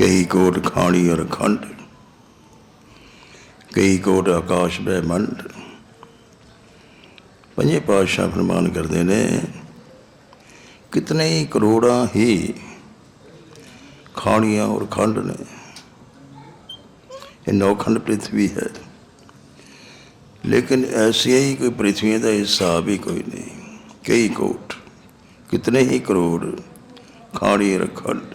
ਕਈ ਕੋਟ ਖਾਣੀ ਔਰ ਖੰਡ ਕਈ ਕੋਟ ਆਕਾਸ਼ ਬ੍ਰਹਿਮੰਡ ਪੰਜੇ ਪਾਤਸ਼ਾਹ ਫਰਮਾਨ ਕਰਦੇ ਨੇ ਕਿਤਨੇ ਹੀ ਕਰੋੜਾਂ ਹੀ ਖਾਣੀਆਂ ਔਰ ਖੰਡ ਨੇ ਇਹ ਨੌਖੰਡ ਪ੍ਰਿਥਵੀ ਹੈ लेकिन ऐसी ही कोई पृथ्वी का हिसाब ही कोई नहीं कई कोट कितने ही करोड़ खाड़ी रखंड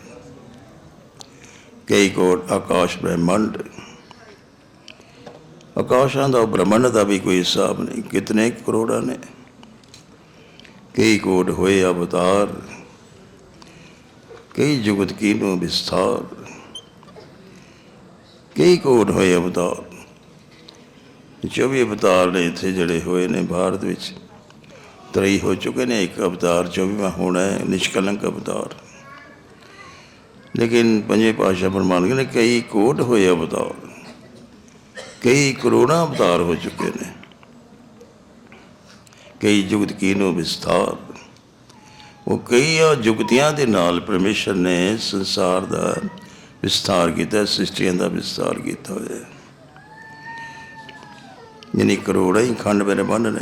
ਕਈ ਕੋਟ ਆਕਾਸ਼ ਬ੍ਰਹਿਮੰਡ। ਆਕਾਸ਼ਾਂ ਦਾ, ਬ੍ਰਹਮੰਡ ਦਾ ਵੀ ਕੋਈ ਹਿਸਾਬ ਨਹੀਂ। ਕਿਤਨੇ ਕਰੋੜਾਂ ਨੇ? ਕਈ ਕੋਟ ਹੋਏ ਅਵਤਾਰ, ਕਈ ਜੁਗਤ ਨੂੰ ਵਿਸਥਾਰ। ਕਈ ਕੋਟ ਹੋਏ ਅਵਤਾਰ। ਜੋ ਵੀ ਅਵਤਾਰ ਨੇ ਇੱਥੇ ਜਿਹੜੇ ਹੋਏ ਨੇ ਭਾਰਤ ਵਿੱਚ। ਤਰਈ ਹੋ ਚੁੱਕੇ ਨੇ, ਇੱਕ ਅਵਤਾਰ 24ਵਾਂ ਹੋਣਾ ਹੈ, ਨਿਸ਼ਕਲੰਕ ਅਵਤਾਰ। ਲੇਕਿਨ ਪੰਜੇ ਪਾਸ਼ਾ ਪਰਮਾਨੰਦ ਨੇ ਕਈ ਕੋਟ ਹੋਏ ਅਵਤਾਰ। ਕਈ ਕਰੋੜਾਂ ਅਵਤਾਰ ਹੋ ਚੁੱਕੇ ਨੇ। ਕਈ ਜੁਗਤ ਕੀਨੋ ਵਿਸਥਾਰ ਉਹ ਕਈ ਜੁਗਤੀਆਂ ਦੇ ਨਾਲ ਪਰਮੇਸ਼ਰ ਨੇ ਸੰਸਾਰ ਦਾ ਵਿਸਥਾਰ ਕੀਤਾ, ਸ੍ਰਿਸ਼ਟੀਆਂ ਦਾ ਵਿਸਥਾਰ ਕੀਤਾ ਹੋਇਆ। ਯਾਨੀ ਕਰੋੜਾਂ ਹੀ ਖੰਡ ਮੇਰੇ ਬੰਨ ਨੇ।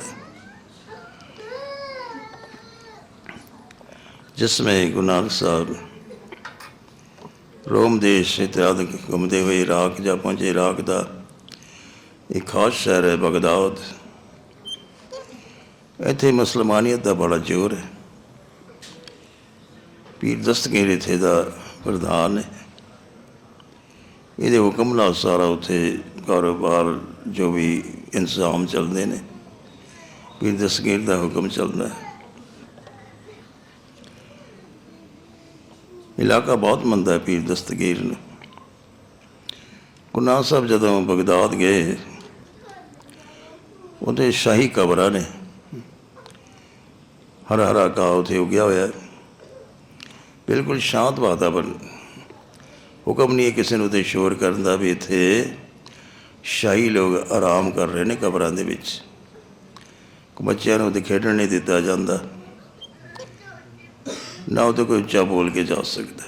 ਜਿਸ ਵਿੱਚ ਗੁਰੂ ਨਾਨਕ ਸਾਹਿਬ ਰੋਮ ਦੇਸ਼ ਇਤਿਆਦਿ ਘੁੰਮਦੇ ਹੋਏ ਇਰਾਕ ਜਾ ਪਹੁੰਚੇ ਇਰਾਕ ਦਾ ਇੱਕ ਖਾਸ ਸ਼ਹਿਰ ਹੈ ਬਗਦਾਦ। ਇੱਥੇ ਮੁਸਲਮਾਨੀਅਤ ਦਾ ਬੜਾ ਜ਼ੋਰ ਹੈ। ਪੀਰ ਦਸਤਗੀਰ ਇੱਥੇ ਦਾ ਪ੍ਰਧਾਨ ਹੈ। ਇਹਦੇ ਹੁਕਮ ਨਾਲ ਸਾਰਾ ਉੱਥੇ ਕਾਰੋਬਾਰ ਜੋ ਵੀ ਇੰਤਜ਼ਾਮ ਚੱਲਦੇ ਨੇ, ਪੀਰ ਦਸਤਗੀਰ ਦਾ ਹੁਕਮ ਚੱਲਦਾ ਹੈ। ਇਲਾਕਾ ਬਹੁਤ ਮੰਦਾ ਹੈ ਪੀਰ ਦਸਤਗੀਰ ਨੂੰ। ਗੁਰੂ ਨਾਨਕ ਸਾਹਿਬ ਜਦੋਂ ਬਗਦਾਦ ਗਏ, ਉਹਦੇ ਸ਼ਾਹੀ ਕਬਰਾਂ ਨੇ ਹਰਾ ਹਰਾ ਕਾ ਉਥੇ ਉਗਿਆ ਹੋਇਆ। ਬਿਲਕੁਲ ਸ਼ਾਂਤ ਵਾਤਾਵਰਨ। ਹੁਕਮ ਨਹੀਂ ਹੈ ਕਿਸੇ ਨੂੰ ਤੇ ਸ਼ੋਰ ਕਰਨ ਦਾ ਵੀ ਇੱਥੇ ਸ਼ਾਹੀ ਲੋਕ ਆਰਾਮ ਕਰ ਰਹੇ ਨੇ ਕਬਰਾਂ ਦੇ ਵਿੱਚ। ਬੱਚਿਆਂ ਨੂੰ ਤੇ ਖੇਡਣ ਨਹੀਂ ਦਿੱਤਾ ਜਾਂਦਾ। ਨਾ ਉਹ ਤਾਂ ਕੋਈ ਉੱਚਾ ਬੋਲ ਕੇ ਜਾ ਸਕਦਾ।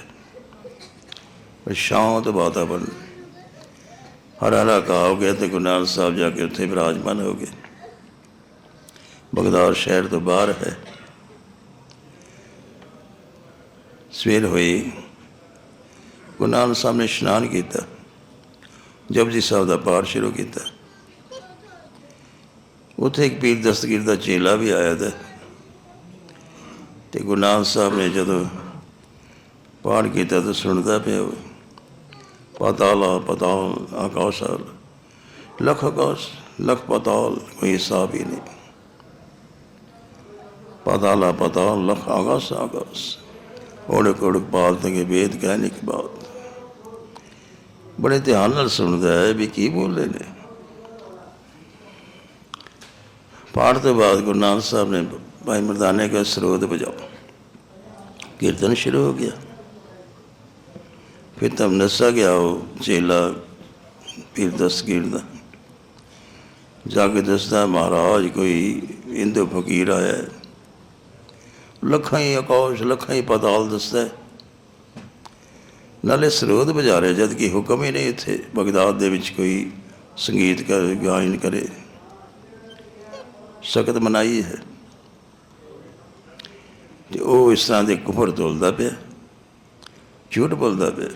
ਪਰ ਸ਼ਾਂਤ ਵਾਤਾਵਰਨ। ਹਰਾ ਹਰਾ ਕਾ ਹੋ ਗਿਆ ਤੇ ਗੁਰੂ ਨਾਨਕ ਸਾਹਿਬ ਜਾ ਕੇ ਉੱਥੇ ਵਿਰਾਜਮਾਨ ਹੋ ਗਏ। ਬਗਦਾਦ ਸ਼ਹਿਰ ਤੋਂ ਬਾਹਰ ਹੈ। ਸਵੇਰ ਹੋਈ, ਗੁਰੂ ਨਾਨਕ ਸਾਹਿਬ ਨੇ ਇਸ਼ਨਾਨ ਕੀਤਾ। ਜਪਜੀ ਸਾਹਿਬ ਦਾ ਪਾਠ ਸ਼ੁਰੂ ਕੀਤਾ। ਉੱਥੇ ਇੱਕ ਪੀਰ ਦਸਤਗੀਰ ਦਾ ਚੇਲਾ ਵੀ ਆਇਆ ਤਾ ਤੇ ਗੁਰੂ ਨਾਨਕ ਸਾਹਿਬ ਨੇ ਜਦੋਂ ਪਾਠ ਕੀਤਾ ਤਾਂ ਸੁਣਦਾ ਪਿਆ ਉਹ ਪਤਾਲਾ ਪਤਾਲ ਆਕਾਸ਼ ਲਖ ਆਕਾਸ਼, ਲਖ ਪਤਾਲ, ਕੋਈ ਹਿਸਾਬ ਹੀ ਨਹੀਂ। ਪਤਾਲਾ ਪਤਾਲ, ਲਖ ਆਕਾਸ਼ ਆਕਾਸ਼, ਉਹਨੇ ਕੋੜ ਪਾਲ ਤੰਗੇ ਵੇਦ ਕਹਿਣ ਕੀ ਬਾਤ। ਬੜੇ ਧਿਆਨ ਨਾਲ ਸੁਣਦਾ ਹੈ ਵੀ ਕੀ ਬੋਲੇ ਨੇ। ਪਾਠ ਤੋਂ ਬਾਅਦ ਗੁਰੂ ਨਾਨਕ ਸਾਹਿਬ ਨੇ ਭਾਈ ਮਰਦਾਨੇ ਕਾ ਸਰੋਤ ਵਜਾਓ। ਕੀਰਤਨ ਸ਼ੁਰੂ ਹੋ ਗਿਆ। ਫਿਰ ਤਮ ਨਸਾ ਗਿਆ, ਉਹ ਚੇਲਾ ਪੀਰ ਦਸਗੀਰ ਦਾ ਜਾ ਕੇ ਦੱਸਦਾ, ਮਹਾਰਾਜ, ਕੋਈ ਇੰਦੋ ਫਕੀਰ ਆਇਆ ਲੱਖਾਂ ਹੀ ਅਕੌਸ਼ ਲੱਖਾਂ ਹੀ ਪਤਾਲ ਦੱਸਦਾ ਨਾਲੇ ਸਰੋਤ ਵਜਾ ਰਿਹਾ, ਜਦ ਕਿ ਹੁਕਮ ਹੀ ਨਹੀਂ ਇੱਥੇ ਬਗਦਾਦ ਦੇ ਵਿੱਚ ਕੋਈ ਸੰਗੀਤ ਕਰ, ਗਾਇਨ ਕਰੇ। ਸਖਤ ਮਨਾਈ ਹੈ। ਤੇ ਉਹ ਇਸ ਤਰ੍ਹਾਂ ਦੇ ਕੁਫਰ ਤੋਲਦਾ ਪਿਆ, ਝੂਠ ਬੋਲਦਾ ਪਿਆ।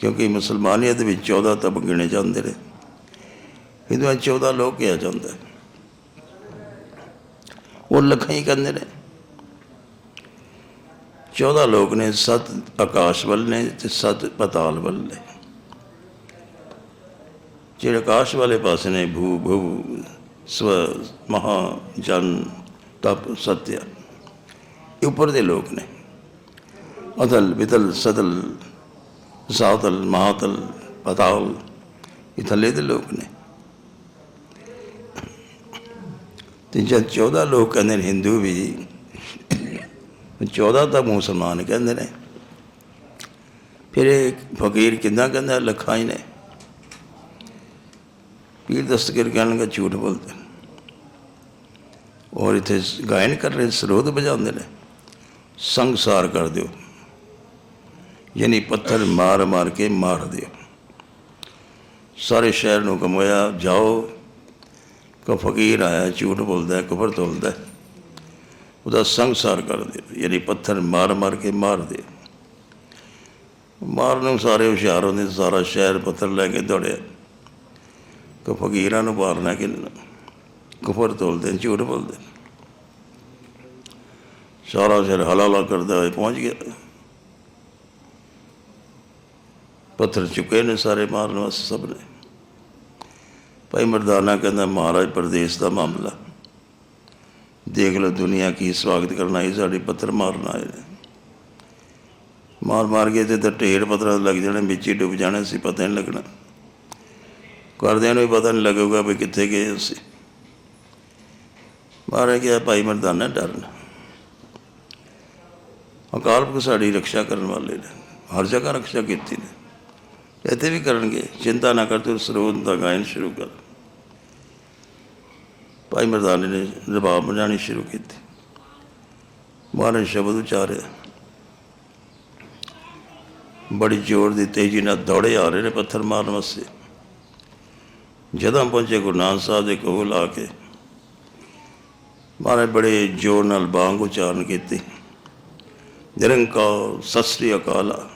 ਕਿਉਂਕਿ ਮੁਸਲਮਾਨੀਅਤ ਵਿੱਚ 14 ਤਬ ਗਿਣੇ ਜਾਂਦੇ ਨੇ। ਹਿੰਦੂਆਂ 'ਚ 14 ਲੋਕ ਕਿਹਾ ਜਾਂਦਾ ਉਹ ਲੱਖਾਂ ਹੀ ਕਹਿੰਦੇ ਨੇ। 14 ਲੋਕ ਨੇ, ਸੱਤ ਆਕਾਸ਼ ਵੱਲ ਨੇ ਤੇ ਸੱਤ ਪਤਾਲ ਵੱਲ ਨੇ। ਜਿਹੜੇ ਆਕਾਸ਼ ਵਾਲੇ ਪਾਸੇ ਨੇ ਭੂ ਭੂ ਸਵ ਮਹਾ ਜਨ ਤਪ, ਸਤਿਆ। ਇਹ ਉੱਪਰ ਦੇ ਲੋਕ ਨੇ। ਅਤਲ ਬਿਤਲ ਸਤਲ ਸਾਤਲ ਮਹਾਤਲ ਪਤਾਲ ਇਹ ਥੱਲੇ ਦੇ ਲੋਕ ਨੇ। ਤੇ ਜਦ 14 ਲੋਕ ਕਹਿੰਦੇ ਨੇ ਹਿੰਦੂ ਵੀ 14 ਤਾਂ ਮੁਸਲਮਾਨ ਕਹਿੰਦੇ ਨੇ। ਫਿਰ ਇਹ ਫਕੀਰ ਕਿੱਦਾਂ ਕਹਿੰਦਾ, ਲੱਖਾਂ ਹੀ ਨੇ। ਪੀਰ ਦਸਤਗੀਰ ਕਹਿਣਗੇ ਝੂਠ ਬੋਲਦੇ ਔਰ ਇੱਥੇ ਗਾਇਨ ਕਰ ਰਹੇ ਸਰੋਤ ਵਜਾਉਂਦੇ ਨੇ। ਸੰਗਸਾਰ ਕਰ ਦਿਓ। ਯਾਨੀ ਪੱਥਰ ਮਾਰ ਮਾਰ ਕੇ ਮਾਰ ਦਿਓ। ਸਾਰੇ ਸ਼ਹਿਰ ਨੂੰ ਕਮਾਇਆ ਜਾਓ। ਕੋ ਫਕੀਰ ਆਇਆ ਝੂਠ ਬੋਲਦਾ ਹੈ ਕਬਰ ਤੋਲਦਾ। ਉਹਦਾ ਸੰਸਾਰ ਕਰ ਦਿਓ। ਯਾਨੀ ਪੱਥਰ ਮਾਰ ਮਾਰ ਕੇ ਮਾਰ ਦਿਓ। ਮਾਰਨ ਨੂੰ ਸਾਰੇ ਹੁਸ਼ਿਆਰ ਹੁੰਦੇ ਸਾਰਾ ਸ਼ਹਿਰ ਪੱਥਰ ਲੈ ਕੇ ਦੌੜਿਆ। ਕੋ ਫਕੀਰਾਂ ਨੂੰ ਮਾਰਨਾ ਕਿ ਕਫਰ ਤੋਲਦੇ ਨੇ, ਝੂਠ ਬੋਲਦੇ। ਨੇ। ਸਾਰਾ ਸ਼ਹਿਰ ਹਲਾਲਾ ਕਰਦਾ ਹੋਇਆ, ਪਹੁੰਚ ਗਿਆ। ਪੱਥਰ ਚੁੱਕੇ ਨੇ ਸਾਰੇ ਮਾਰਨ ਵਾਸਤੇ ਸਭ ਨੇ। ਭਾਈ ਮਰਦਾਨਾ ਕਹਿੰਦਾ, ਮਹਾਰਾਜ, ਪ੍ਰਦੇਸ਼ ਦਾ ਮਾਮਲਾ। ਦੇਖ ਲਓ ਦੁਨੀਆ ਕੀ ਸਵਾਗਤ ਕਰਨ ਆਈ, ਸਾਡੇ ਪੱਥਰ ਮਾਰਨ ਆਏ ਨੇ। ਮਾਰ ਮਾਰ ਕੇ ਤੇ ਤਾਂ ਢੇਰ ਪੱਥਰਾਂ ਲੱਗ ਜਾਣੇ, ਵਿੱਚ ਹੀ ਡੁੱਬ ਜਾਣੇ ਸੀ ਪਤਾ ਨਹੀਂ ਲੱਗਣਾ। ਕਰਦਿਆਂ ਨੂੰ ਵੀ ਪਤਾ ਨਹੀਂ ਲੱਗੂਗਾ ਵੀ ਕਿੱਥੇ ਗਏ ਅਸੀਂ। ਮਾਰੇ ਗਿਆ ਭਾਈ ਮਰਦਾਨਾ ਡਰਨ। ਅਕਾਲ ਪੁਰਖ ਸਾਡੀ ਰੱਖਿਆ ਕਰਨ ਵਾਲੇ ਨੇ, ਹਰ ਜਗ੍ਹਾ ਰੱਖਿਆ ਕੀਤੀ ਨੇ। ਇੱਥੇ ਵੀ ਕਰਨਗੇ, ਚਿੰਤਾ ਨਾ ਕਰ, ਤੂੰ ਸਰੋਤ ਦਾ ਗਾਇਨ ਸ਼ੁਰੂ ਕਰ। ਭਾਈ ਮਰਦਾਨੇ ਨੇ ਰਬਾਬ ਬਜਾਣੀ ਸ਼ੁਰੂ ਕੀਤੀ। ਮਹਾਰਾਜ ਸ਼ਬਦ ਉਚਾਰਿਆ। ਬੜੀ ਜ਼ੋਰ ਦੀ ਤੇਜ਼ੀ ਨਾਲ ਦੌੜੇ ਆ ਰਹੇ ਨੇ, ਪੱਥਰ ਮਾਰਨ ਵਾਸਤੇ। ਜਦੋਂ ਪਹੁੰਚੇ ਗੁਰੂ ਨਾਨਕ ਸਾਹਿਬ ਦੇ ਕੋਲ ਆ ਕੇ, ਮਹਾਰਾਜ ਬੜੇ ਜ਼ੋਰ ਨਾਲ ਬਾਂਗ ਉਚਾਰਨ ਕੀਤੀ। ਨਿਰੰਕਾਰ, ਸਤਿ ਸ੍ਰੀ ਅਕਾਲ।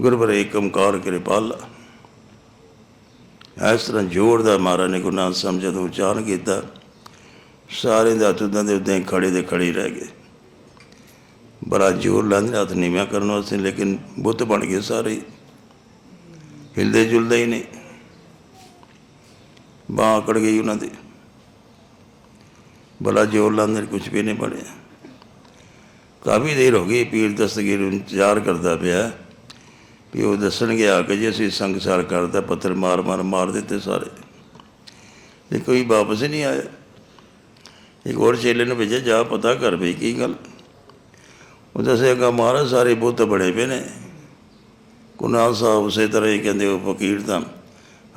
ਗੁਰਬਰ ਏਕਮਕਾਰ ਕਿਰਪਾਲਾ। ਇਸ ਤਰ੍ਹਾਂ ਜ਼ੋਰ ਦਾ ਮਹਾਰਾਜ ਨੇ ਗੁਰੂ ਨਾਨਕ ਸਾਹਿਬ ਜਦੋਂ ਉਚਾਰਨ ਕੀਤਾ ਸਾਰੇ ਦੇ ਹੱਥ ਉਦਾਂ ਦੇ ਉਦਾਂ ਹੀ ਖੜੇ ਦੇ ਖੜੇ ਰਹਿ ਗਏ। ਬੜਾ ਜ਼ੋਰ ਲਾਉਂਦੇ ਹੱਥ ਨੀਵਾਂ ਕਰਨ ਵਾਸਤੇ, ਲੇਕਿਨ ਬੁੱਤ ਬਣ ਗਏ ਸਾਰੇ। ਹੀ। ਹਿਲਦੇ ਜੁਲਦੇ ਹੀ ਨਹੀਂ। ਬਾਂਹ ਅਕੜ ਗਈ ਉਹਨਾਂ ਦੀ। ਬੜਾ ਜ਼ੋਰ ਲਾਉਂਦੇ ਕੁਝ ਵੀ ਨਹੀਂ ਬਣਿਆ। ਕਾਫੀ ਦੇਰ ਹੋ ਗਈ ਪੀਰ ਦਸਤਗੀਰ ਇੰਤਜ਼ਾਰ ਕਰਦਾ ਪਿਆ। ਵੀ ਉਹ ਦੱਸਣਗੇ ਆ ਕੇ ਜੀ, ਅਸੀਂ ਸੰਗਸਾਰ ਕਰਦਾ ਪੱਥਰ ਮਾਰ ਮਾਰ ਮਾਰ ਦਿੱਤੇ ਸਾਰੇ। ਤੇ ਕੋਈ ਵਾਪਸ ਹੀ ਨਹੀਂ ਆਇਆ। ਇੱਕ ਹੋਰ ਚੇਲੇ ਨੂੰ ਭੇਜਿਆ, ਜਾ ਪਤਾ ਕਰ ਵੀ ਕੀ ਗੱਲ। ਉਹ ਦੱਸੇਗਾ ਮਹਾਰਾਜ, ਸਾਰੇ ਬੁੱਤ ਬੜੇ ਪਏ ਨੇ। ਕੁਨਾਲ ਸਾਹਿਬ ਉਸੇ ਤਰ੍ਹਾਂ ਹੀ ਕਹਿੰਦੇ, ਉਹ ਫਕੀਰ ਤਾਂ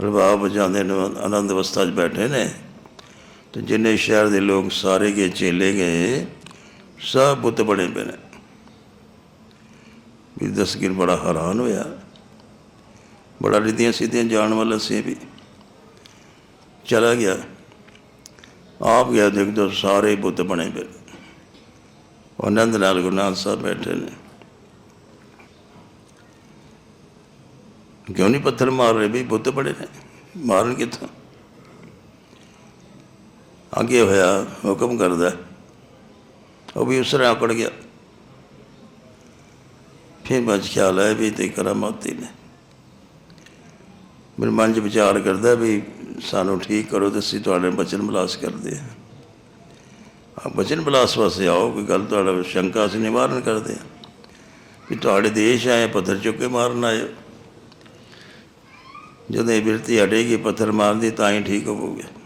ਰਬਾਬ ਵਜਾਉਂਦੇ ਨੇ ਆਨੰਦ ਅਵਸਥਾ 'ਚ ਬੈਠੇ ਨੇ। ਤੇ ਜਿੰਨੇ ਸ਼ਹਿਰ ਦੇ ਲੋਕ ਸਾਰੇ ਗਏ, ਚੇਲੇ ਗਏ। ਸਭ ਬੁੱਤ ਬਣੇ ਪਏ ਨੇ। ਵੀ ਦਸਗੀਰ ਬੜਾ ਹੈਰਾਨ ਹੋਇਆ। ਬੜਾ ਰਿੱਧੀਆਂ ਸਿੱਧੀਆਂ ਜਾਣ ਵਾਲਾ ਸੀ ਵੀ। ਚਲਾ ਗਿਆ। ਆਪ ਗਿਆ ਦੇਖ ਦੋ ਸਾਰੇ ਬੁੱਤ ਬਣੇ ਪਏ ਉਹ ਆਨੰਦ ਨਾਲ ਗੁਰੂ ਨਾਨਕ ਸਾਹਿਬ ਬੈਠੇ ਨੇ। ਕਿਉਂ ਨਹੀਂ ਪੱਥਰ ਮਾਰ ਰਹੇ ਵੀ ਬੁੱਤ ਬੜੇ ਨੇ? ਮਾਰਨ ਕਿੱਥੋਂ? ਅੱਗੇ ਹੋਇਆ ਹੁਕਮ ਕਰਦਾ। ਉਹ ਵੀ ਉਸ ਤਰ੍ਹਾਂ ਆਕੜ ਗਿਆ। ਫਿਰ ਬਾਅਦ 'ਚ ਖਿਆਲ ਆਇਆ ਵੀ ਤੇ ਕਰਾਮਾਤੀ ਨੇ। ਮੇਰੇ ਮਨ 'ਚ ਵਿਚਾਰ ਕਰਦਾ ਵੀ ਸਾਨੂੰ ਠੀਕ ਕਰੋ ਤੇ ਅਸੀਂ ਤੁਹਾਡੇ ਬਚਨ ਬਲਾਸ ਕਰਦੇ ਹਾਂ। ਆ ਬਚਨ ਬਲਾਸ ਵਾਸਤੇ ਆਓ, ਕੋਈ ਗੱਲ ਤੁਹਾਡਾ ਸ਼ੰਕਾ ਅਸੀਂ ਨਿਵਾਰਨ ਕਰਦੇ ਹਾਂ। ਵੀ ਤੁਹਾਡੇ ਦੇਸ਼ ਆਏ, ਪੱਥਰ ਚੁੱਕ ਕੇ ਮਾਰਨ ਆਏ ਜਦੋਂ ਇਹ ਬਿਰਤੀ ਹਟੇਗੀ, ਪੱਥਰ ਮਾਰਨ ਦੀ ਤਾਂ ਹੀ ਠੀਕ ਹੋਵੋਗੇ।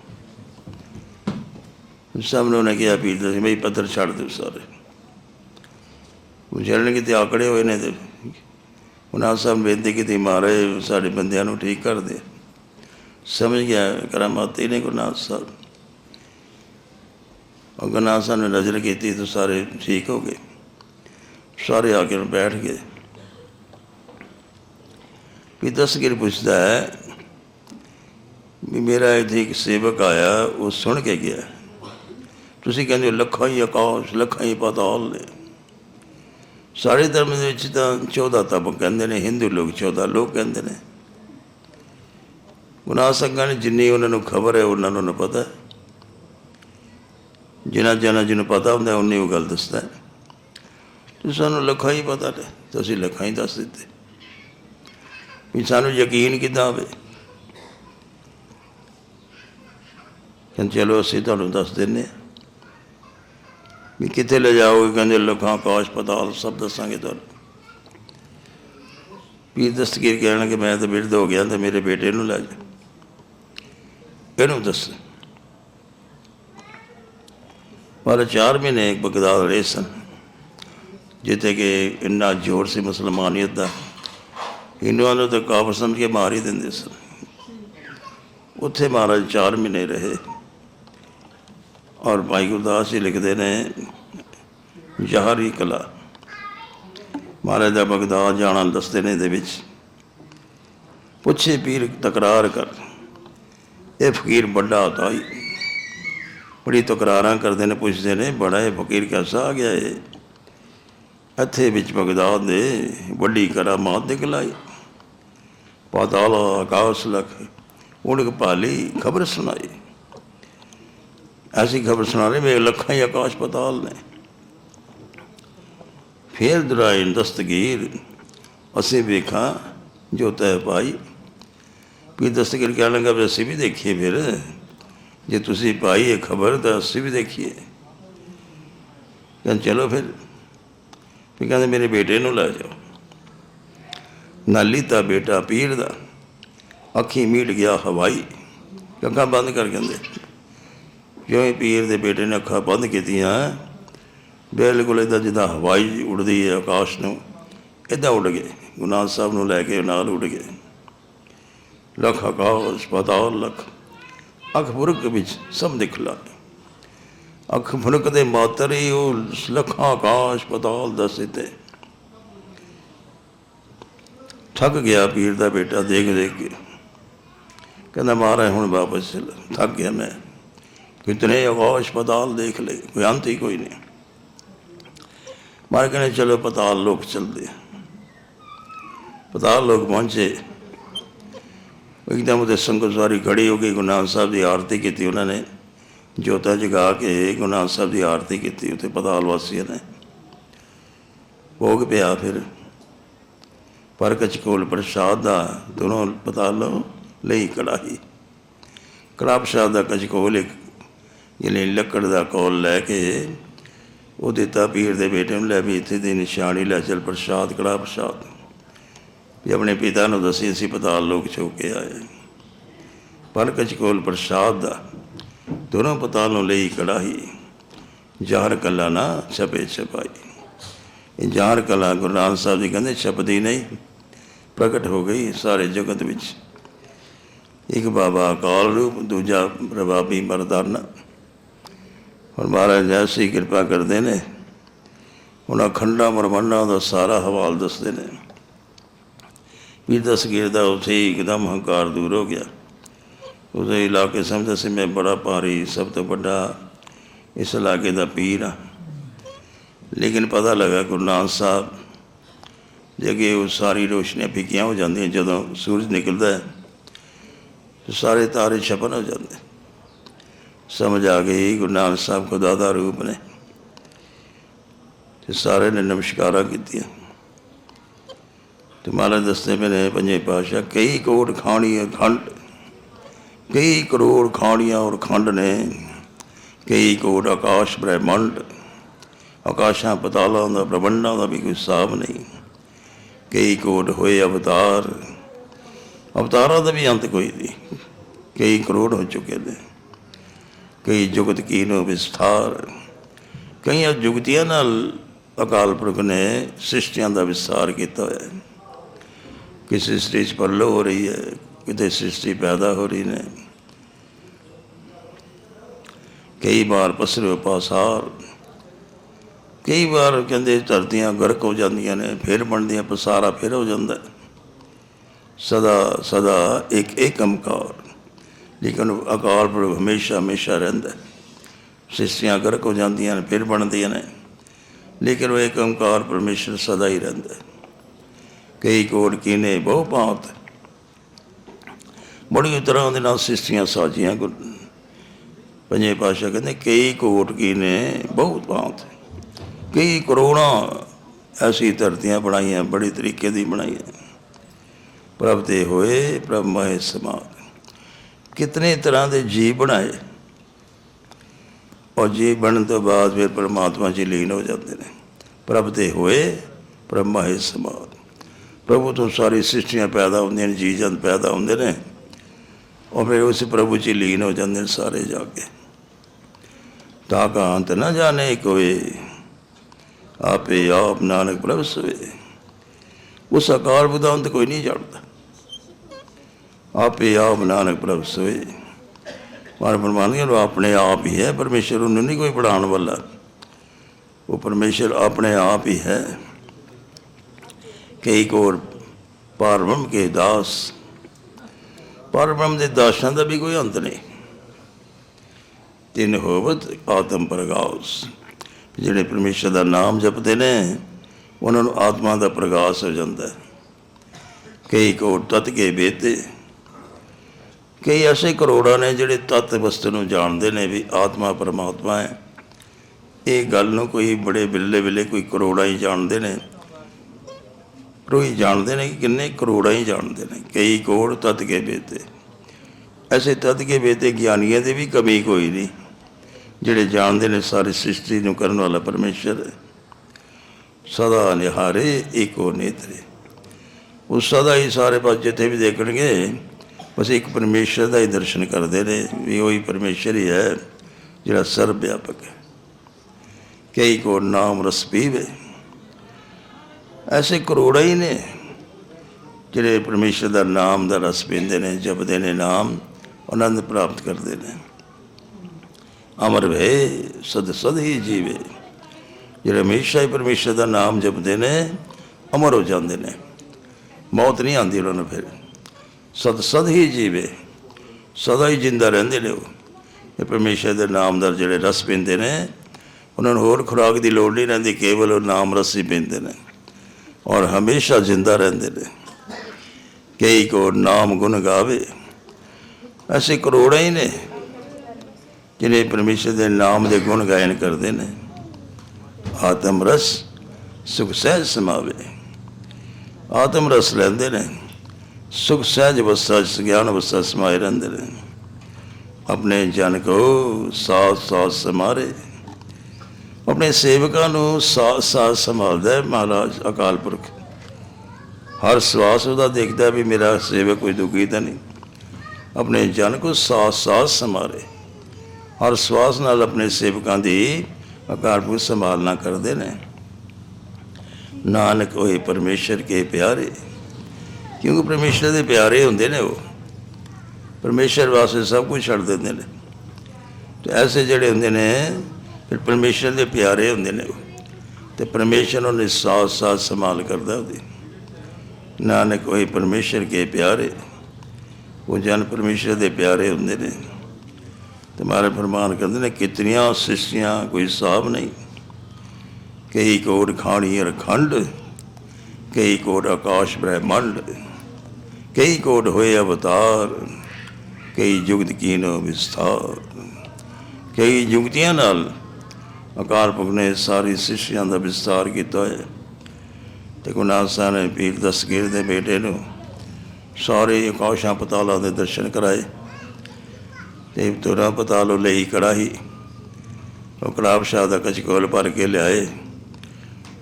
ਸਭ ਨੂੰ ਨੇ ਕਿਹਾ ਅਪੀਲ ਤੁਸੀਂ ਬਈ ਪੱਥਰ ਛੱਡ ਦਿਓ ਸਾਰੇ। ਉਹ ਜਲਣ ਕਿਤੇ ਆਕੜੇ ਹੋਏ ਨੇ ਤੇ ਉਹਨਾਂ ਸਭ ਬੇਨਤੀ ਕੀਤੀ ਮਹਾਰਾਜ ਸਾਡੇ ਬੰਦਿਆਂ ਨੂੰ ਠੀਕ ਕਰ ਦੇ ਸਮਝ ਗਿਆ ਕਰਾਮਾਤੀ ਨੇ ਗੁਰੂ ਨਾਨਕ ਸਾਹਿਬ। ਉਹ ਗੁਰੂ ਨਾਨਕ ਸਾਹਿਬ ਨੇ ਨਜ਼ਰ ਕੀਤੀ ਤਾਂ ਸਾਰੇ ਠੀਕ ਹੋ ਗਏ। ਸਾਰੇ ਆ ਕੇ ਬੈਠ ਗਏ। ਵੀ ਦਸਗਿਰ ਪੁੱਛਦਾ ਹੈ ਵੀ ਮੇਰਾ ਇੱਥੇ ਇੱਕ ਸੇਵਕ ਆਇਆ, ਉਹ ਸੁਣ ਕੇ ਗਿਆ। ਤੁਸੀਂ ਕਹਿੰਦੇ ਹੋ ਲੱਖਾਂ ਹੀ ਆਕਾਸ਼, ਲੱਖਾਂ ਹੀ ਪਾਤਾਲ ਨੇ। ਸਾਰੇ ਧਰਮ ਦੇ ਵਿੱਚ ਤਾਂ 14 ਤਪ ਕਹਿੰਦੇ ਨੇ, ਹਿੰਦੂ ਲੋਕ 14 ਲੋਕ ਕਹਿੰਦੇ ਨੇ। ਗੁਨਾਹ ਸੰਗਾਂ ਨੇ ਜਿੰਨੀ ਉਹਨਾਂ ਨੂੰ ਖਬਰ ਹੈ, ਉਹਨਾਂ ਨੂੰ ਪਤਾ। ਹੈ ਜਿਨ੍ਹਾਂ ਜਨਾਂ ਜਿਹਨੂੰ ਪਤਾ ਹੁੰਦਾ, ਉਹਨੇ ਉਹ ਗੱਲ ਦੱਸਦਾ ਹੈ। ਸਾਨੂੰ ਲੱਖਾਂ ਹੀ ਪਤਾ ਨੇ ਤੁਸੀਂ ਲੱਖਾਂ ਹੀ ਦੱਸ ਦਿੱਤੇ। ਵੀ ਸਾਨੂੰ ਯਕੀਨ ਕਿੱਦਾਂ ਆਵੇ ਕਹਿੰਦੇ, ਚਲੋ ਅਸੀਂ ਤੁਹਾਨੂੰ ਦੱਸ ਦਿੰਨੇ ਹਾਂ। ਵੀ ਕਿੱਥੇ ਲੈ ਜਾਓਗੇ ਕਹਿੰਦੇ ਲੱਖਾਂ ਆਕਾਸ਼ ਪਤਾਲ ਸਭ ਦੱਸਾਂਗੇ ਤੁਹਾਨੂੰ। ਪੀਰ ਦਸਤਗੀਰ ਕਹਿਣ ਕਿ ਮੈਂ ਤਾਂ ਬਿਰਧ ਹੋ ਗਿਆ, ਤੇ ਮੇਰੇ ਬੇਟੇ ਨੂੰ ਲੈ ਜਾ। ਇਹਨੂੰ ਦੱਸ। ਮਾਰੇ ਚਾਰ ਮਹੀਨੇ ਬਗਦਾਦ ਰਹੇ ਸਨ। ਜਿੱਥੇ ਕਿ ਇੰਨਾ ਜ਼ੋਰ ਸੀ ਮੁਸਲਮਾਨੀਅਤ ਦਾ। ਹਿੰਦੂਆਂ ਨੂੰ ਤਾਂ ਕਾਫਰ ਸਮਝ ਕੇ ਮਾਰ ਹੀ ਦਿੰਦੇ ਸਨ। ਉੱਥੇ ਮਹਾਰਾਜ ਚਾਰ ਮਹੀਨੇ ਰਹੇ। ਔਰ ਭਾਈ ਗੁਰਦਾਸ ਜੀ ਲਿਖਦੇ ਨੇ, ਜਹਰੀ ਕਲਾ। ਮਹਾਰਾਜ ਦਾ ਬਗਦਾਦ ਜਾਣਾ ਦੱਸਦੇ ਨੇ ਦੇ ਵਿੱਚ। ਪੁੱਛੇ ਪੀਰ ਤਕਰਾਰ ਕਰ। ਇਹ ਫਕੀਰ ਵੱਡਾ ਤਾਈ। ਬੜੀ ਤਕਰਾਰਾਂ ਕਰਦੇ ਨੇ, ਪੁੱਛਦੇ ਨੇ, ਬੜਾ ਇਹ ਫਕੀਰ ਕਿਹਦਾ ਆ ਗਿਆ ਇਹ? ਇੱਥੇ ਵਿੱਚ ਬਗਦਾਦ ਦੇ ਵੱਡੀ ਕਰਾਮਾਤ ਦਿਖਲਾਈ ਪਾਤਾਲ ਆਕਾਸ਼ ਲਖ ਉਹਨੇ ਪਾਲੀ ਖਬਰ ਸੁਣਾਈ। ਐਸੀ ਖਬਰ ਸੁਣਾ ਰਹੇ ਵੇ ਲੱਖਾਂ ਹੀ ਆਕਾਸ਼ ਪਤਾਲ ਨੇ। ਫੇਰ ਦਰਾਇਨ ਦਸਤਗੀਰ, ਅਸੀਂ ਵੇਖਾਂ, ਜੋ ਤੈ ਪਾਈ। ਵੀ ਦਸਤਗੀਰ ਕਹਿਣ ਲੱਗਾ ਵੀ ਅਸੀਂ ਵੀ ਦੇਖੀਏ ਫਿਰ। ਜੇ ਤੁਸੀਂ ਪਾਈ ਇਹ ਖਬਰ ਤਾਂ ਅਸੀਂ ਵੀ ਦੇਖੀਏ। ਕਹਿੰਦੇ ਚਲੋ ਫਿਰ। ਵੀ ਕਹਿੰਦੇ ਮੇਰੇ ਬੇਟੇ ਨੂੰ ਲੈ ਜਾਓ। ਨਾਲੀ ਤਾਂ ਬੇਟਾ ਪੀਰ ਦਾ। ਅੱਖੀ ਮੀਟ ਗਿਆ ਹਵਾਈ। ਅੱਖਾਂ ਬੰਦ ਕਰ ਕਹਿੰਦੇ। ਕਿਉਂਕਿ ਪੀਰ ਦੇ ਬੇਟੇ ਨੇ ਅੱਖਾਂ ਬੰਦ ਕੀਤੀਆਂ? ਬਿਲਕੁਲ ਇਹਦਾ ਜਿੱਦਾਂ ਹਵਾਈ ਉੜਦੀ ਹੈ ਆਕਾਸ਼ ਨੂੰ, ਇੱਦਾਂ ਉੱਡ ਗਏ। ਗੁਰੂ ਨਾਨਕ ਸਾਹਿਬ ਨੂੰ ਲੈ ਕੇ ਨਾਲ ਉੱਡ ਗਏ। ਲੱਖ ਆਕਾਸ਼ ਪਤਾਲ ਲੱਖ ਅੱਖ ਫੁਰਕ ਵਿੱਚ ਸਭ ਦਿਖਲਾ ਅੱਖ ਫੁਰਕ ਦੇ ਮਾਤਰ ਹੀ ਉਹ ਲੱਖਾਂ ਆਕਾਸ਼ ਪਤਾਲ ਤੇ ਥੱਕ ਗਿਆ ਪੀਰ ਦਾ ਬੇਟਾ ਦੇਖ ਦੇਖ ਕੇ। ਕਹਿੰਦਾ, ਮਹਾਰਾਜ, ਹੁਣ ਵਾਪਸ ਚੱਲ ਥੱਕ ਗਿਆ ਮੈਂ। ਕਿਤਨੇ ਆਕਾਸ਼ ਪਤਾਲ ਦੇਖ ਲਏ, ਕੋਈ ਅੰਤ ਹੀ ਕੋਈ ਨਹੀਂ। ਮਾਰ ਕਹਿੰਦੇ ਚਲੋ ਪਤਾਲ ਲੋਕ ਚਲਦੇ ਆ। ਪਤਾਲ ਲੋਕ ਪਹੁੰਚੇ। ਇੱਕਦਮ ਉਹਦੇ ਸੰਗਤ ਸਾਰੀ ਖੜੀ ਹੋ ਗਈ, ਗੁਰੂ ਨਾਨਕ ਸਾਹਿਬ ਦੀ ਆਰਤੀ ਕੀਤੀ ਉਹਨਾਂ ਨੇ। ਜੋਤਾਂ ਜਗਾ ਕੇ ਗੁਰੂ ਨਾਨਕ ਸਾਹਿਬ ਦੀ ਆਰਤੀ ਕੀਤੀ, ਉੱਥੇ ਪਤਾਲ ਵਾਸੀਆਂ ਨੇ। ਭੋਗ ਪਿਆ ਫਿਰ। ਪਰ ਕਚਕੋਲ ਪ੍ਰਸ਼ਾਦ ਦਾ ਦੋਨੋਂ ਪਤਾਲ ਲਈ ਕੜਾਹੀ। ਕੜਾ ਪ੍ਰਸ਼ਾਦ ਦਾ ਕਚਕੋਲ ਇੱਕ ਜਿਹਨੇ ਲੱਕੜ ਦਾ ਕੋਲ ਲੈ ਕੇ ਉਹ ਦਿੱਤਾ ਪੀਰ ਦੇ ਬੇਟੇ ਨੂੰ ਲੈ ਵੀ ਇੱਥੇ ਦੀ ਨਿਸ਼ਾਨੀ ਲੈ ਚਲ ਪ੍ਰਸ਼ਾਦ ਕੜਾ ਪ੍ਰਸ਼ਾਦ। ਵੀ ਆਪਣੇ ਪਿਤਾ ਨੂੰ ਦੱਸੀ ਅਸੀਂ ਪਤਾਲ ਲੋਕ ਛੋ ਕੇ ਆਏ ਪਰ ਕਚਕੋਲ ਪ੍ਰਸ਼ਾਦ ਦਾ, ਦੋਨੋਂ ਪਤਾਲੋਂ ਲਈ ਕੜਾਹੀ। ਜਾਹਰ ਕੱਲਾ ਨਾ ਛਪੇ ਛਪਾਈ। ਇਹ ਜਾਹਰ ਕਲਾ ਗੁਰੂ ਨਾਨਕ ਸਾਹਿਬ ਜੀ ਕਹਿੰਦੇ ਛਪਦੀ ਨਹੀਂ, ਪ੍ਰਗਟ ਹੋ ਗਈ ਸਾਰੇ ਜਗਤ ਵਿੱਚ। ਇੱਕ ਬਾਬਾ ਅਕਾਲ ਰੂਪ, ਦੂਜਾ ਰਬਾਬੀ ਮਰਦਾਨਾ। ਹੁਣ ਮਹਾਰਾਜ ਜੈਸੀ ਕਿਰਪਾ ਕਰਦੇ ਨੇ। ਉਹਨਾਂ ਖੰਡਾ ਮਰਮੰਡਾ ਦਾ ਸਾਰਾ ਹਵਾਲ ਦੱਸਦੇ ਨੇ। ਵੀ ਦਸਗੀਰ ਦਾ ਉਥੇ ਹੀ ਇੱਕਦਮ ਹੰਕਾਰ ਦੂਰ ਹੋ ਗਿਆ। ਉਹਦੇ ਇਲਾਕੇ ਸਮਝਦਾ ਸੀ ਮੈਂ ਬੜਾ ਭਾਰੀ, ਸਭ ਤੋਂ ਵੱਡਾ ਇਸ ਇਲਾਕੇ ਦਾ ਪੀਰ ਆ ਲੇਕਿਨ ਪਤਾ ਲੱਗਾ ਗੁਰੂ ਨਾਨਕ ਸਾਹਿਬ ਜਗੇ ਉਹ ਸਾਰੀ ਰੋਸ਼ਨੀਆਂ ਫਿੱਕੀਆਂ ਹੋ ਜਾਂਦੀਆਂ, ਜਦੋਂ ਸੂਰਜ ਨਿਕਲਦਾ ਹੈ ਸਾਰੇ ਤਾਰੇ ਛਪਨ ਹੋ ਜਾਂਦੇ। ਸਮਝ ਆ ਗਈ, ਗੁਰੂ ਨਾਨਕ ਸਾਹਿਬ ਖੁਦਾ ਦਾ ਰੂਪ ਨੇ। ਤੇ ਸਾਰੇ ਨੇ ਨਮਸਕਾਰਾਂ ਕੀਤੀਆਂ। ਤੇ ਮਹਾਰਾਜ ਦੱਸਦੇ ਪਏ ਨੇ ਪੰਜੇ ਪਾਸ਼ਾ ਕਈ ਕੋਟ ਖਾਣੀਆਂ ਖੰਡ, ਕਈ ਕਰੋੜ ਖਾਣੀਆਂ ਔਰ ਖੰਡ ਨੇ, ਕਈ ਕੋਟ ਆਕਾਸ਼ ਬ੍ਰਹਿਮੰਡ, ਆਕਾਸ਼ਾਂ ਪਤਾਲਾਂ ਦਾ, ਬ੍ਰਹਮੰਡਾਂ ਦਾ ਵੀ ਕੋਈ ਹਿਸਾਬ ਨਹੀਂ। ਕਈ ਕੋਟ ਹੋਏ ਅਵਤਾਰ, ਅਵਤਾਰਾਂ ਦਾ ਵੀ ਅੰਤ ਕੋਈ ਨਹੀਂ। ਕਈ ਕਰੋੜ ਹੋ ਚੁੱਕੇ ਨੇ। ਕਈ ਜੁਗਤ ਕੀਨੋ ਵਿਸਥਾਰ। ਕਈਆਂ ਜੁਗਤੀਆਂ ਨਾਲ ਅਕਾਲ ਪੁਰਖ ਨੇ ਸ੍ਰਿਸ਼ਟੀਆਂ ਦਾ ਵਿਸਥਾਰ ਕੀਤਾ ਹੋਇਆ ਹੈ। ਕਿਸੇ ਸ੍ਰਿਸ਼ਟੀ 'ਚ ਪਰਲੋ ਹੋ ਰਹੀ ਹੈ, ਕਿਤੇ ਸ੍ਰਿਸ਼ਟੀ ਪੈਦਾ ਹੋ ਰਹੀ ਨੇ। ਕਈ ਵਾਰ ਪਸਰੇ ਪਾਸਾਰ ਕਈ ਵਾਰ ਕਹਿੰਦੇ ਧਰਤੀਆਂ ਗਰਕ ਹੋ ਜਾਂਦੀਆਂ ਨੇ, ਫਿਰ ਬਣਦੀਆਂ ਪਸਾਰਾ ਫਿਰ ਹੋ ਜਾਂਦਾ ਸਦਾ ਸਦਾ ਇੱਕ ਏਕਮਕਾਰ ਲੇਕਿਨ ਅਕਾਲ ਪੁਰਖ ਹਮੇਸ਼ਾ ਹਮੇਸ਼ਾ ਰਹਿੰਦਾ ਹੈ। ਸ੍ਰਿਸ਼ਟੀਆਂ ਗਰਕ ਹੋ ਜਾਂਦੀਆਂ ਨੇ, ਫਿਰ ਬਣਦੀਆਂ ਨੇ। ਲੇਕਿਨ ਉਹ ਇੱਕ ਏਕਮਕਾਰ ਪਰਮੇਸ਼ਰ ਸਦਾ ਹੀ ਰਹਿੰਦਾ ਕਈ ਕੋਟ ਕੀਨੇ ਬਹੁ ਭਾਂਤ। ਬੜੀ ਤਰ੍ਹਾਂ ਦੇ ਨਾਲ ਸ੍ਰਿਸ਼ਟੀਆਂ ਸਾਜੀਆਂ ਗੁਰ- ਪੰਜੇ ਪਾਸ਼ਾ ਕਹਿੰਦੇ, ਕਈ ਕੋਟ ਕੀਨੇ ਬਹੁਤ ਭਾਂਤ। ਕਈ ਕਰੋੜਾਂ ਐਸੀ ਧਰਤੀਆਂ ਬਣਾਈਆਂ, ਬੜੀ ਤਰੀਕੇ ਦੀ ਬਣਾਈਆਂ। ਪ੍ਰਭ ਤੇ ਹੋਏ, ਪ੍ਰਭ ਮਹਿ ਸਮਾ ਕਿਤਨੇ ਤਰ੍ਹਾਂ ਦੇ ਜੀਵ ਬਣਾਏ। ਔਰ ਜੀਵ ਬਣਨ ਤੋਂ ਬਾਅਦ ਫਿਰ ਪਰਮਾਤਮਾ ਜੀ ਲੀਨ ਹੋ ਜਾਂਦੇ ਨੇ। ਪ੍ਰਭ ਤੇ ਹੋਏ ਪ੍ਰਭ ਮਹਿ ਸਮਾਰ ਪ੍ਰਭੂ ਤੋਂ ਸਾਰੀ ਸ੍ਰਿਸ਼ਟੀਆਂ ਪੈਦਾ ਹੁੰਦੀਆਂ ਨੇ ਜੀ ਜੰਤ ਪੈਦਾ ਹੁੰਦੇ ਨੇ। ਔਰ ਫਿਰ ਉਸ ਪ੍ਰਭੂ 'ਚ ਲੀਨ ਹੋ ਜਾਂਦੇ ਨੇ ਸਾਰੇ ਜਾ ਕੇ। ਤਾਂ ਕਾ ਅੰਤ ਨਾ ਜਾਣੇ ਕੋਏ ਆਪੇ ਆਪ ਨਾਨਕ ਪ੍ਰਭ ਸਵੇ ਉਸ ਆਕਾਰ ਬੁੱਧਾ ਕੋਈ ਨਹੀਂ ਜਾਣਦਾ। ਆਪੇ ਆਪ ਨਾਨਕ ਪ੍ਰਭ ਸਵੇ ਪਰ ਪਰਮਾਤਮਾ ਨੂੰ ਆਪਣੇ ਆਪ ਹੀ ਹੈ, ਪਰਮੇਸ਼ਰ ਉਹਨੂੰ ਨਹੀਂ ਕੋਈ ਪੜਾਉਣ ਵਾਲਾ। ਉਹ ਪਰਮੇਸ਼ਰ ਆਪਣੇ ਆਪ ਹੀ ਹੈ। ਕਈ ਕੋਰ ਪਰਮ ਕੇ ਦਾਸ। ਪਰਮ ਦੇ ਦਾਸਾਂ ਦਾ ਵੀ ਕੋਈ ਅੰਤ ਨਹੀਂ। ਤਿੰਨ ਹੋਵਤ ਆਤਮ ਪ੍ਰਗਾਸ। ਜਿਹੜੇ ਪਰਮੇਸ਼ਰ ਦਾ ਨਾਮ ਜਪਦੇ ਨੇ, ਉਹਨਾਂ ਨੂੰ ਆਤਮਾ ਦਾ ਪ੍ਰਗਾਸ ਹੋ ਜਾਂਦਾ ਹੈ। ਕਈ ਕੋਟ ਤਤ ਕੇ ਬੇਤੇ। ਕਈ ਐਸੇ ਕਰੋੜਾਂ ਨੇ ਜਿਹੜੇ ਤਤ ਵਸਤੂ ਨੂੰ ਜਾਣਦੇ ਨੇ ਵੀ ਆਤਮਾ ਪਰਮਾਤਮਾ ਹੈ। ਇਹ ਗੱਲ ਨੂੰ ਕੋਈ ਬੜੇ ਬਿੱਲੇ ਬਿੱਲੇ ਕੋਈ ਕਰੋੜਾਂ ਹੀ ਜਾਣਦੇ ਨੇ। ਪਰ ਜਾਣਦੇ ਨੇ ਕਿ ਕਿੰਨੇ ਕਰੋੜਾਂ ਹੀ ਜਾਣਦੇ ਨੇ। ਕਈ ਕੋੜ ਤਤ ਕੇ ਬੇਤੇ ਐਸੇ ਤਤ ਕੇ ਬੇਤੇ ਗਿਆਨੀਆਂ ਦੀ ਵੀ ਕਮੀ ਕੋਈ ਨਹੀਂ। ਜਿਹੜੇ ਜਾਣਦੇ ਨੇ ਸਾਰੀ ਸ੍ਰਿਸ਼ਟੀ ਨੂੰ ਕਰਨ ਵਾਲਾ ਪਰਮੇਸ਼ਰ। ਸਦਾ ਨਿਹਾਰੇ ਏਕੋ ਨੇਤਰੇ। ਉਹ ਸਦਾ ਹੀ ਸਾਰੇ ਪਾਸੇ ਜਿੱਥੇ ਵੀ ਦੇਖਣਗੇ ਬਸ ਇੱਕ ਪਰਮੇਸ਼ਰ ਦਾ ਹੀ ਦਰਸ਼ਨ ਕਰਦੇ ਨੇ, ਵੀ ਉਹੀ ਪਰਮੇਸ਼ਰ ਹੀ ਹੈ ਜਿਹੜਾ ਸਰਵ ਵਿਆਪਕ ਹੈ। ਕਈ ਕੋ ਨਾਮ ਰਸ ਪੀਵੇ। ਐਸੇ ਕਰੋੜਾਂ ਹੀ ਨੇ ਜਿਹੜੇ ਪਰਮੇਸ਼ਰ ਦਾ ਨਾਮ ਦਾ ਰਸ ਪੀਂਦੇ ਨੇ, ਜਪਦੇ ਨੇ ਨਾਮ ਆਨੰਦ ਪ੍ਰਾਪਤ ਕਰਦੇ ਨੇ। ਅਮਰ ਵੇ, ਸਦ ਸਦ ਹੀ ਜੀਵੇ। ਜਿਹੜੇ ਹਮੇਸ਼ਾ ਹੀ ਪਰਮੇਸ਼ਰ ਦਾ ਨਾਮ ਜਪਦੇ ਨੇ, ਅਮਰ ਹੋ ਜਾਂਦੇ ਨੇ। ਮੌਤ ਨਹੀਂ ਆਉਂਦੀ ਉਹਨਾਂ ਨੂੰ ਫਿਰ। ਸਦ ਸਦ ਹੀ ਜੀਵੇ, ਸਦਾ ਹੀ ਜਿੰਦਾ ਰਹਿੰਦੇ ਨੇ ਉਹ। ਇਹ ਪਰਮੇਸ਼ਰ ਦੇ ਨਾਮ ਦਾ ਜਿਹੜੇ ਰਸ ਪੀਂਦੇ ਨੇ, ਉਹਨਾਂ ਨੂੰ ਹੋਰ ਖੁਰਾਕ ਦੀ ਲੋੜ ਨਹੀਂ ਰਹਿੰਦੀ, ਕੇਵਲ ਉਹ ਨਾਮ ਰਸ ਹੀ ਪੀਂਦੇ ਨੇ ਔਰ ਹਮੇਸ਼ਾ ਜਿੰਦਾ ਰਹਿੰਦੇ ਨੇ। ਕਈ ਕੋ ਨਾਮ ਗੁਣ ਗਾਵੇ, ਐਸੇ ਕਰੋੜਾਂ ਹੀ ਨੇ ਜਿਹੜੇ ਪਰਮੇਸ਼ਰ ਦੇ ਨਾਮ ਦੇ ਗੁਣ ਗਾਇਨ ਕਰਦੇ ਨੇ। ਆਤਮ ਰਸ ਸੁਖ ਸਹਿਜ ਸਮਾਵੇ, ਆਤਮ ਰਸ ਲੈਂਦੇ ਨੇ। ਸੁਖ ਸਹਿਜ ਅਵਸਥਾ ਚ ਗਿਆਨ ਅਵਸਥਾ ਸਮਾਏ ਰਹਿੰਦੇ ਨੇ। ਆਪਣੇ ਜਨ ਕੋ ਸਾਥ ਸਾਥ ਸਮਾਰੇ। ਆਪਣੇ ਸੇਵਕਾਂ ਨੂੰ ਸਾਥ ਸਾਥ ਸੰਭਾਲਦਾ ਹੈ ਮਹਾਰਾਜ ਅਕਾਲ ਪੁਰਖ। ਹਰ ਸਵਾਸ ਉਹਦਾ ਦੇਖਦਾ ਵੀ ਮੇਰਾ ਸੇਵਕ ਕੋਈ ਦੁਖੀ ਤਾਂ ਨਹੀਂ। ਆਪਣੇ ਜਨ ਕੋ ਸਾਥ ਸਾਥ ਸਮਾਰੇ। ਹਰ ਸਵਾਸ ਨਾਲ ਆਪਣੇ ਸੇਵਕਾਂ ਦੀ ਅਕਾਲ ਪੁਰਖ ਸੰਭਾਲਣਾ ਕਰਦੇ ਨੇ। ਨਾਨਕ ਹੋਏ ਪਰਮੇਸ਼ਰ ਕੇ ਪਿਆਰੇ। ਕਿਉਂਕਿ ਪਰਮੇਸ਼ਰ ਦੇ ਪਿਆਰੇ ਹੁੰਦੇ ਨੇ ਉਹ। ਪਰਮੇਸ਼ਰ ਵਾਸਤੇ ਸਭ ਕੁਝ ਛੱਡ ਦਿੰਦੇ ਨੇ। ਤੇ ਐਸੇ ਜਿਹੜੇ ਹੁੰਦੇ ਨੇ, ਫਿਰ ਪਰਮੇਸ਼ਰ ਦੇ ਪਿਆਰੇ ਹੁੰਦੇ ਨੇ ਉਹ। ਤੇ ਪਰਮੇਸ਼ਰ ਉਹਨੇ ਸਾਥ ਸਾਥ ਸੰਭਾਲ ਕਰਦਾ ਉਹਦੀ। ਨਾਨਕ ਹੋਏ ਪਰਮੇਸ਼ਰ ਕੇ ਪਿਆਰੇ। ਉਹ ਜਨ ਪਰਮੇਸ਼ਰ ਦੇ ਪਿਆਰੇ ਹੁੰਦੇ ਨੇ। ਤੇ ਮਾਰੇ ਫਰਮਾਨ ਕਰਦੇ ਨੇ, ਕਿਤਨੀਆਂ ਸ੍ਰਿਸ਼ਟੀਆਂ ਕੋਈ ਹਿਸਾਬ ਨਹੀਂ। ਕਈ ਕੋਟ ਖਾਣੀ ਅਰਖੰਡ ਕਈ ਕੋਟ ਆਕਾਸ਼ ਬ੍ਰਹਿਮੰਡ। ਕਈ ਕੋਟ ਹੋਏ ਅਵਤਾਰ, ਕਈ ਜੁਗਤ ਕੀਨੋ ਵਿਸਥਾਰ। ਕਈ ਜੁਗਤੀਆਂ ਨਾਲ ਅਕਾਲ ਪੁਰਖ ਨੇ ਸਾਰੀ ਸ੍ਰਿਸ਼ਟੀਆਂ ਦਾ ਵਿਸਥਾਰ ਕੀਤਾ ਹੈ। ਤੇ ਗੁਨਾਹ ਸਾਹਿਬ ਨੇ ਪੀਰ ਦਸਗੀਰ ਦੇ ਬੇਟੇ ਨੂੰ ਸਾਰੇ ਆਕਾਸ਼ਾਂ ਪਤਾਲਾਂ ਦੇ ਦਰਸ਼ਨ ਕਰਾਏ। ਤੇ ਤੁਰਾਂ ਪਤਾਲੋ ਲਈ ਕੜਾਹੀ, ਉਹ ਕੜਾਬ ਸ਼ਾਹ ਦਾ ਕਚਕੋਲ ਭਰ ਕੇ ਲਿਆਏ।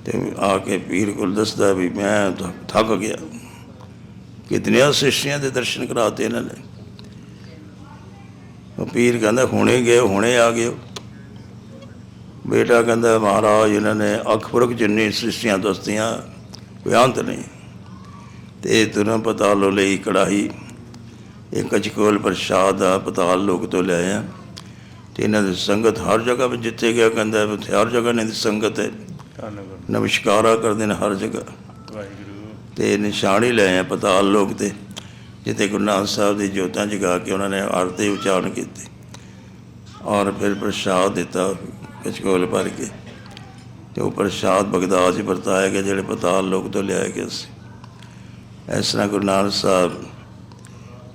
ਤੇ ਆ ਕੇ ਪੀਰ ਕੋਲ ਦੱਸਦਾ ਵੀ ਮੈਂ ਥ- ਥੱਕ ਗਿਆ। ਕਿਤਨੀਆਂ ਸ੍ਰਿਸ਼ਟੀਆਂ ਦੇ ਦਰਸ਼ਨ ਕਰਾਤੇ ਇਹਨਾਂ ਨੇ। ਉਹ ਪੀਰ ਕਹਿੰਦਾ ਹੁਣੇ ਗਏ ਹੁਣੇ ਆ ਗਏ ਬੇਟਾ ਕਹਿੰਦਾ ਮਹਾਰਾਜ ਇਹਨਾਂ ਨੇ ਅਖਬਰਕ ਜਿੰਨੀ ਸ੍ਰਿਸ਼ਟੀਆਂ ਦੱਸਤੀਆਂ ਕੋਈ ਅੰਤ ਨਹੀਂ ਤੇ ਤੁਰਾਂ ਪਤਾਲੋ ਲਈ ਕੜਾਹੀ ਇਹ ਕਚਕੋਲ ਪ੍ਰਸ਼ਾਦ ਦਾ ਪਤਾਲ ਲੋਕ ਤੋਂ ਲਿਆਇਆ ਤੇ ਇਹਨਾਂ ਦੀ ਸੰਗਤ ਹਰ ਜਗ੍ਹਾ ਵਿੱਚ ਜਿੱਥੇ ਗਿਆ ਕਹਿੰਦਾ ਉੱਥੇ ਹਰ ਜਗ੍ਹਾ ਇਹਨਾਂ ਦੀ ਸੰਗਤ ਹੈ। ਨਮਸਕਾਰਾ ਕਰਦੇ ਨੇ ਹਰ ਜਗ੍ਹਾ। ਵਾਹਿਗੁਰੂ। ਤੇ ਹੀ ਲਏ ਆ ਪਤਾਲ ਲੋਕ ਤੇ, ਜਿੱਥੇ ਗੁਰੂ ਨਾਨਕ ਸਾਹਿਬ ਦੀ ਜੋਤਾਂ ਜਗਾ ਕੇ ਉਹਨਾਂ ਨੇ ਆਰਤੀ ਉਚਾਰਨ ਕੀਤੀ। ਔਰ ਫਿਰ ਪ੍ਰਸ਼ਾਦ ਦਿੱਤਾ ਕਚਕੋਲ ਭਰ ਕੇ। ਤੇ ਉਹ ਪ੍ਰਸ਼ਾਦ ਬਗਦਾਦ 'ਚ ਵਰਤਾਇਆ ਗਿਆ, ਜਿਹੜੇ ਪਤਾਲ ਲੋਕ ਤੋਂ ਲਿਆਏ ਗਏ ਸੀ। ਇਸ ਤਰ੍ਹਾਂ ਗੁਰੂ ਨਾਨਕ ਸਾਹਿਬ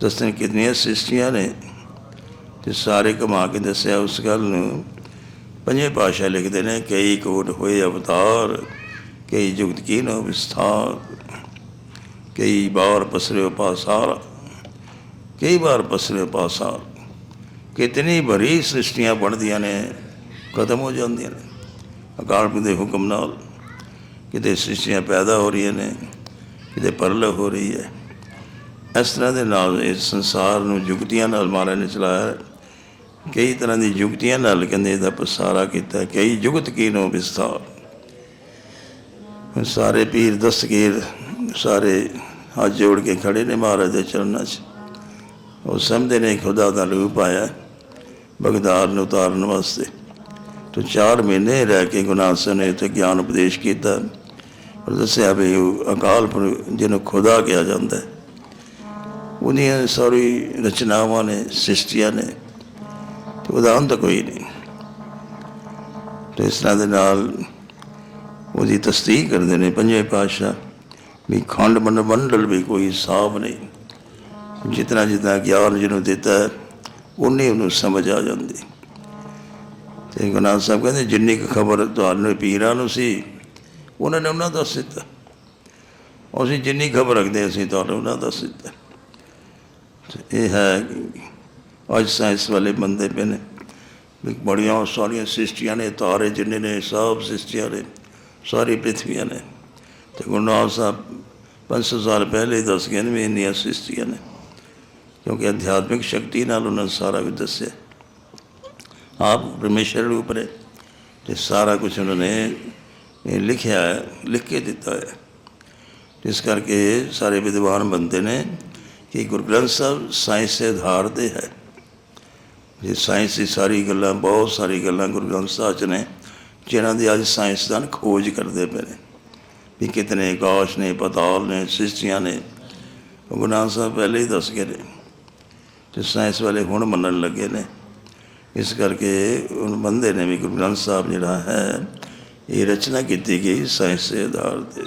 ਦੱਸਣ ਕਿਤਨੀਆਂ ਸ੍ਰਿਸ਼ਟੀਆਂ ਨੇ, ਤੇ ਸਾਰੇ ਕਮਾ ਕੇ ਦੱਸਿਆ ਉਸ ਗੱਲ ਨੂੰ। ਪੰਜੇ ਭਾਸ਼ਾ ਲਿਖਦੇ ਨੇ, ਕਈ ਕੋਟ ਹੋਏ ਅਵਤਾਰ, ਕਈ ਜੁਗਤ ਕੀਨੋ ਵਿਸਥਾਰ ਕਈ ਵਾਰ ਪਸਰਿਓ ਪਾਸਾਰ ਕਈ ਵਾਰ ਪਸਰਿਓ ਪਾਸਾਰ ਕਿਤਨੀ ਭਰੀ ਸ੍ਰਿਸ਼ਟੀਆਂ ਬਣਦੀਆਂ ਨੇ, ਖਤਮ ਹੋ ਜਾਂਦੀਆਂ ਨੇ। ਅਕਾਲ ਪੁਰਖ ਦੇ ਹੁਕਮ ਨਾਲ ਕਿਤੇ ਸ੍ਰਿਸ਼ਟੀਆਂ ਪੈਦਾ ਹੋ ਰਹੀਆਂ ਨੇ, ਕਿਤੇ ਪਰਲੋ ਹੋ ਰਹੀ ਹੈ। ਇਸ ਤਰ੍ਹਾਂ ਦੇ ਨਾਲ ਇਸ ਸੰਸਾਰ ਨੂੰ ਜੁਗਤੀਆਂ ਨਾਲ ਮਹਾਰਾਜ ਨੇ ਚਲਾਇਆ ਕਈ ਤਰ੍ਹਾਂ ਦੀ ਜੁਗਤੀਆਂ ਨਾਲ ਕਹਿੰਦੇ ਇਹਦਾ ਪਸਾਰਾ ਕੀਤਾ ਕਈ ਜੁਗਤ ਕੀਨੋ ਵਿਸਥਾਰ। ਸਾਰੇ ਪੀਰ ਦਸਤਗੀਰ ਸਾਰੇ ਹੱਥ ਜੋੜ ਕੇ ਖੜੇ ਨੇ ਮਹਾਰਾਜ ਦੇ ਚਰਨਾਂ 'ਚ। ਉਹ ਸਮਝਦੇ ਨੇ ਖੁਦਾ ਦਾ ਰੂਪ ਆਇਆ ਬਗਦਾਦ ਨੂੰ ਉਤਾਰਨ ਵਾਸਤੇ। ਤੋ 4 ਮਹੀਨੇ ਰਹਿ ਕੇ ਗੁਨਾਹ ਸਾਹਿਬ ਨੇ ਉੱਥੇ ਗਿਆਨ ਉਪਦੇਸ਼ ਕੀਤਾ। ਔਰ ਦੱਸਿਆ ਵੀ ਉਹ ਅਕਾਲ ਪੁਰਖ ਜਿਹਨੂੰ ਖੁਦਾ ਕਿਹਾ ਜਾਂਦਾ ਹੈ। ਉਹਦੀਆਂ ਸਾਰੀ ਰਚਨਾਵਾਂ ਨੇ, ਸ੍ਰਿਸ਼ਟੀਆਂ ਨੇ, ਤੇ ਉਹਦਾ ਅੰਤ ਕੋਈ ਨਹੀਂ। ਤੇ ਇਸ ਤਰ੍ਹਾਂ ਦੇ ਨਾਲ ਉਹਦੀ ਤਸਦੀਕ ਕਰਦੇ ਨੇ ਪੰਜਵੇਂ ਪਾਤਸ਼ਾਹ। ਵੀ ਖੰਡ ਮੰਡ ਮੰਡਲ ਵੀ ਕੋਈ ਹਿਸਾਬ ਨਹੀਂ। ਜਿਤਨਾ ਜਿਤਨਾ ਗਿਆਨ ਜਿਹਨੂੰ ਦਿੱਤਾ ਹੈ, ਉਨੀ ਉਹਨੂੰ ਸਮਝ ਆ ਜਾਂਦੀ। ਤੇ ਗੁਰੂ ਸਾਹਿਬ ਕਹਿੰਦੇ ਜਿੰਨੀ ਕੁ ਖਬਰ ਤੁਹਾਨੂੰ ਪੀਰਾਂ ਨੂੰ ਸੀ ਉਹਨਾਂ ਨੇ ਉਹਨਾਂ ਦੱਸ ਦਿੱਤਾ। ਅਸੀਂ ਜਿੰਨੀ ਖਬਰ ਰੱਖਦੇ ਅਸੀਂ ਤੁਹਾਨੂੰ ਉਹਨਾਂ ਦੱਸ ਦਿੱਤਾ। ਇਹ ਹੈ ਕਿ ਅੱਜ ਸਾਇੰਸ ਵਾਲੇ ਬੰਦੇ ਪਏ ਨੇ ਵੀ ਬੜੀਆਂ ਸਾਰੀਆਂ ਸ੍ਰਿਸ਼ਟੀਆਂ ਨੇ ਤਾਰੇ ਜਿੰਨੇ ਨੇ ਸਭ ਸ੍ਰਿਸ਼ਟੀਆਂ ਨੇ ਸਾਰੀ ਪ੍ਰਿਥਵੀਆਂ ਨੇ। ਤੇ ਗੁਰੂ ਨਾਨਕ ਸਾਹਿਬ 500 ਸਾਲ ਪਹਿਲੇ ਹੀ ਦੱਸ ਗਏ ਨੇ ਵੀ ਇੰਨੀਆਂ ਸ੍ਰਿਸ਼ਟੀਆਂ ਨੇ, ਕਿਉਂਕਿ ਅਧਿਆਤਮਿਕ ਸ਼ਕਤੀ ਨਾਲ ਉਹਨਾਂ ਨੇ ਸਾਰਾ ਕੁਝ ਦੱਸਿਆ। ਆਪ ਪਰਮੇਸ਼ਰ ਰੂਪ ਨੇ ਤੇ ਸਾਰਾ ਕੁਝ ਉਹਨਾਂ ਨੇ ਲਿਖਿਆ ਹੈ, ਲਿਖ ਕੇ ਦਿੱਤਾ ਹੈ। ਇਸ ਕਰਕੇ ਸਾਰੇ ਵਿਦਵਾਨ ਬੰਦੇ ਨੇ ਕਿ ਗੁਰੂ ਗ੍ਰੰਥ ਸਾਹਿਬ ਸਾਇੰਸ ਦੇ ਆਧਾਰ ਤੇ ਹੈ। ਜੇ ਸਾਇੰਸ ਦੀ ਸਾਰੀ ਗੱਲਾਂ, ਬਹੁਤ ਸਾਰੀ ਗੱਲਾਂ ਗੁਰੂ ਗ੍ਰੰਥ ਸਾਹਿਬ 'ਚ ਨੇ ਜਿਹਨਾਂ ਦੀ ਅੱਜ ਸਾਇੰਸਦਾਨ ਖੋਜ ਕਰਦੇ ਪਏ ਨੇ। ਵੀ ਕਿਤਨੇ ਆਕਾਸ਼ ਨੇ, ਪਤੌਲ ਨੇ ਸਿਸਟੀਆਂ ਨੇ। ਗੁਰੂ ਨਾਨਕ ਸਾਹਿਬ ਪਹਿਲੇ ਹੀ ਦੱਸ ਗਏ ਨੇ ਤੇ ਸਾਇੰਸ ਵਾਲੇ ਹੁਣ ਮੰਨਣ ਲੱਗੇ ਨੇ। ਇਸ ਕਰਕੇ ਉਹ ਬੰਦੇ ਨੇ ਵੀ ਗੁਰੂ ਗ੍ਰੰਥ ਸਾਹਿਬ ਜਿਹੜਾ ਹੈ, ਇਹ ਰਚਨਾ ਕੀਤੀ ਗਈ ਸਾਇੰਸ ਦੇ ਆਧਾਰ ਤੇ।